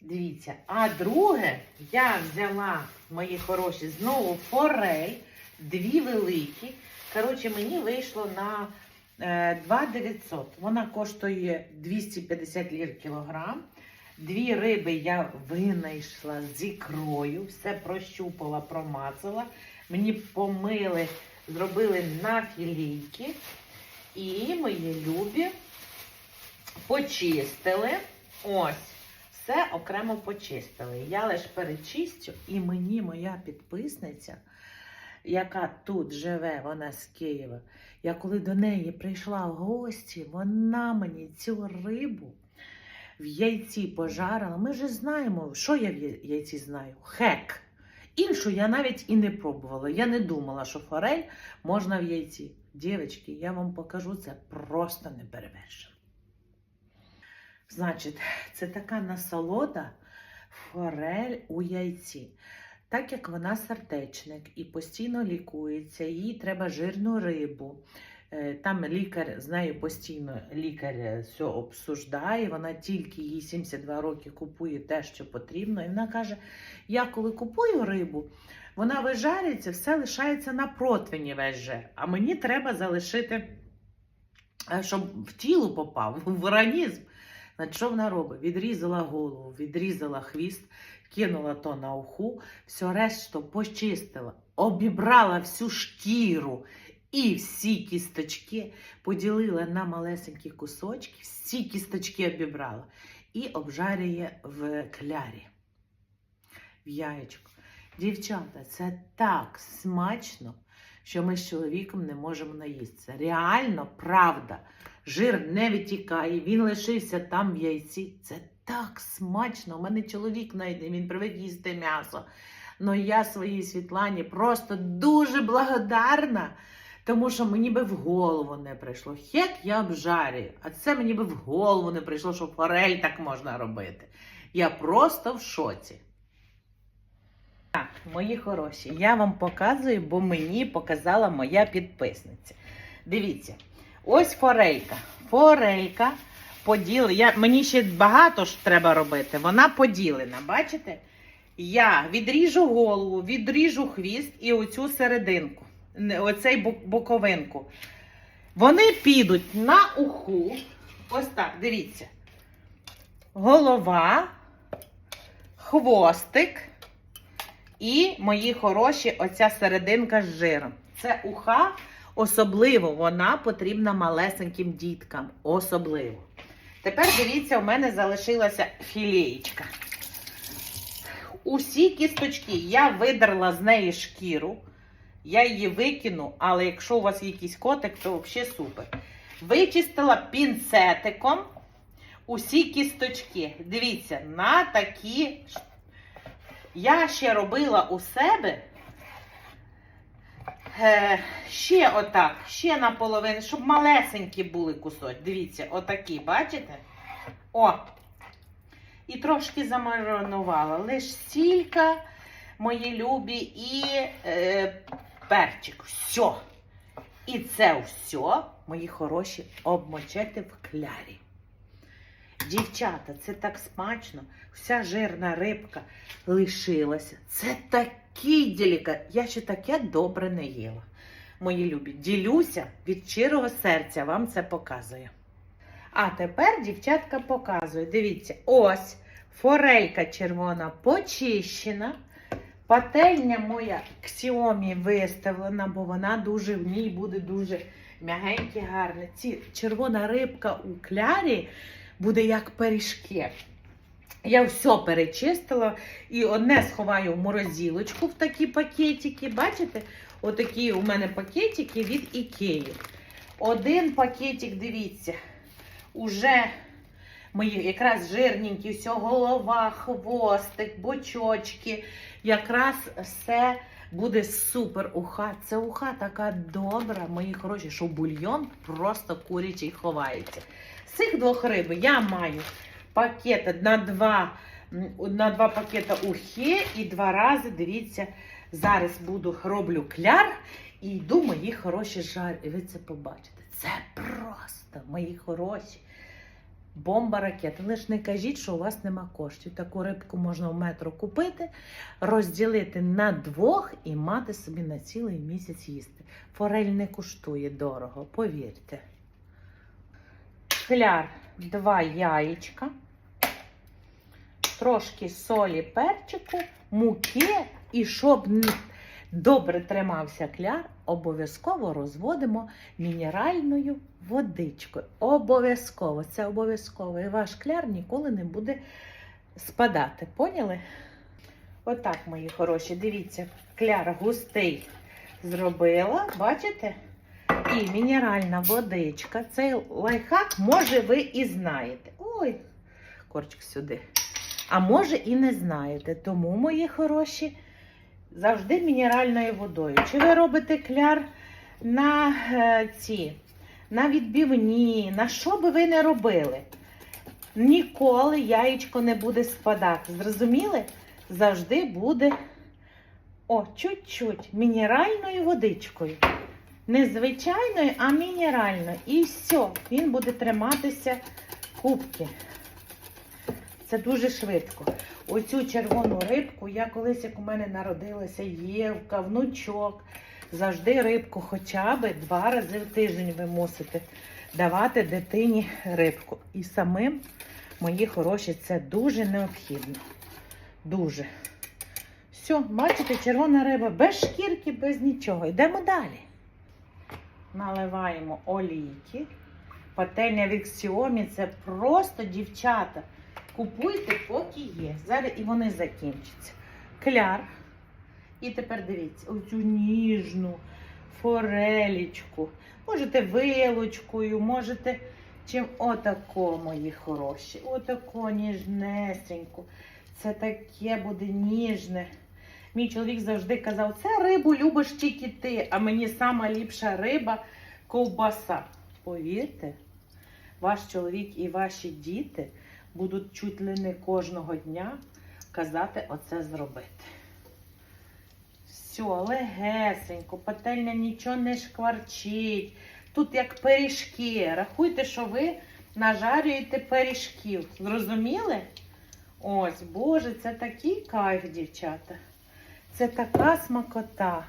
Дивіться. А друге, я взяла, мої хороші, знову форель, дві великі. Коротше, мені вийшло на е, 2,900. Вона коштує 250 лір кілограм. Дві риби я винайшла з ікрою, все прощупала, промацала. Мені помили, зробили на філійки. І мої любі почистили. Ось, все окремо почистили. Я лише перечистю, і мені моя підписниця, яка тут живе, вона з Києва. Я коли до неї прийшла в гості, вона мені цю рибу в яйці пожарила. Ми ж знаємо, що я в яйці знаю? Хек. Іншу я навіть і не пробувала. Я не думала, що форель можна в яйці. Дівчатки, я вам покажу це просто не перевершено. Значить, це така насолода форель у яйці. Так як вона сердечник і постійно лікується, їй треба жирну рибу. Е, Там лікар з нею постійно лікар все обсуждає. Вона тільки їй 72 роки купує те, що потрібно. І вона каже: я коли купую рибу, вона вижарюється, все лишається на противні весь жир. А мені треба залишити, е, щоб в тіло попав, в організм. Значить, що вона робить? Відрізала голову, відрізала хвіст, кинула то на уху, все решту почистила, обібрала всю шкіру і всі кісточки поділила на малесенькі кусочки, всі кісточки обібрала і обжарює в клярі, в яєчку. Дівчата, це так смачно, що ми з чоловіком не можемо наїстися. Реально, правда. Жир не витікає, він лишився там в яйці. Це так смачно. У мене чоловік не- він привик їсти м'ясо. Ну я своїй Світлані просто дуже благодарна, тому що мені би в голову не прийшло. Хек я обжарюю, а це мені би в голову не прийшло, що форель так можна робити. Я просто в шоці. Так, мої хороші, я вам показую, бо мені показала моя підписниця. Дивіться, ось форелька. Форелька поділена. Мені ще багато ж треба робити. Вона поділена, бачите? Я відріжу голову, відріжу хвіст і оцю серединку, оцей боковинку. Вони підуть на уху. Ось так, дивіться. Голова, хвостик. І мої хороші, оця серединка з жиром. Це уха, особливо вона потрібна малесеньким діткам. Особливо. Тепер дивіться, у мене залишилася філеєчка. Усі кісточки я видерла з неї шкіру. Я її викину, але якщо у вас якийсь котик, то взагалі супер. Вичистила пінцетиком усі кісточки. Дивіться, на такі я ще робила у себе е, ще отак, ще наполовину, щоб малесенькі були кусочки. Дивіться, отакі, бачите? О! І трошки замаринувала. Лиш стільки, мої любі, і е, перчик. Все. І це все, мої хороші, обмочити в клярі. Дівчата, це так смачно. Вся жирна рибка лишилася. Це такий делікат. Я ще таке добре не їла. Мої любі, ділюся від щирого серця вам це показую. А тепер дівчатка показує. Дивіться, ось форелька червона почищена. Пательня моя Xiaomi виставлена, бо вона дуже в ній буде дуже м'ягенька, гарна. Ці червона рибка у клярі буде як пиріжки. Я все перечистила і одне сховаю в морозилочку в такі пакетики. Бачите? Отакі у мене пакетики від Ікеї. Один пакетик, дивіться, уже мої якраз жирненькі, все, голова, хвостик, бочочки. Якраз все буде супер уха. Це уха така добра, мої хороші, що бульйон просто курячий ховається. З цих двох риб я маю пакет на два, на два пакета ухи і два рази, дивіться, зараз буду роблю кляр і йду мої хороші жари. І ви це побачите. Це просто мої хороші. Бомба ракета. Лиш не кажіть, що у вас нема коштів. Таку рибку можна в метро купити, розділити на двох і мати собі на цілий місяць їсти. Форель не коштує дорого, повірте. Кляр, два яєчка, трошки солі, перчику, муки і щоб добре тримався кляр, обов'язково розводимо мінеральною водичкою. Обов'язково, це обов'язково. І ваш кляр ніколи не буде спадати. Поняли? Отак, мої хороші, дивіться, кляр густий зробила, бачите? І мінеральна водичка. Цей лайфхак, може, ви і знаєте. Ой, корчик сюди. А може і не знаєте. Тому, мої хороші, завжди мінеральною водою. Чи ви робите кляр на е, ці, на відбивні, на що би ви не робили? Ніколи яєчко не буде спадати. Зрозуміли? Завжди буде о, чуть-чуть мінеральною водичкою. Не звичайною, а мінеральною. І все, він буде триматися кубки. Це дуже швидко. Оцю червону рибку я колись, як у мене народилася Євка, внучок. Завжди рибку хоча б два рази в тиждень ви мусите давати дитині рибку. І самим, мої хороші, це дуже необхідно. Дуже. Все, бачите, червона риба без шкірки, без нічого. Йдемо далі. Наливаємо олійки. Пательня в Xiaomi це просто дівчата. Купуйте, поки є. Зараз і вони закінчаться. Кляр. І тепер дивіться, оцю ніжну форелічку. Можете вилочкою, можете чим отако, мої хороші. Отако ніжнесенько. Це таке буде ніжне. Мій чоловік завжди казав, це рибу любиш тільки ти, а мені сама ліпша риба ковбаса. Повірте, ваш чоловік і ваші діти будуть чуть ли не кожного дня казати оце зробити. Все, легесенько, пательня нічого не шкварчить. Тут як пиріжки. Рахуйте, що ви нажарюєте пиріжків. Зрозуміли? Ось, Боже, це такий кайф, дівчата. Це така смакота.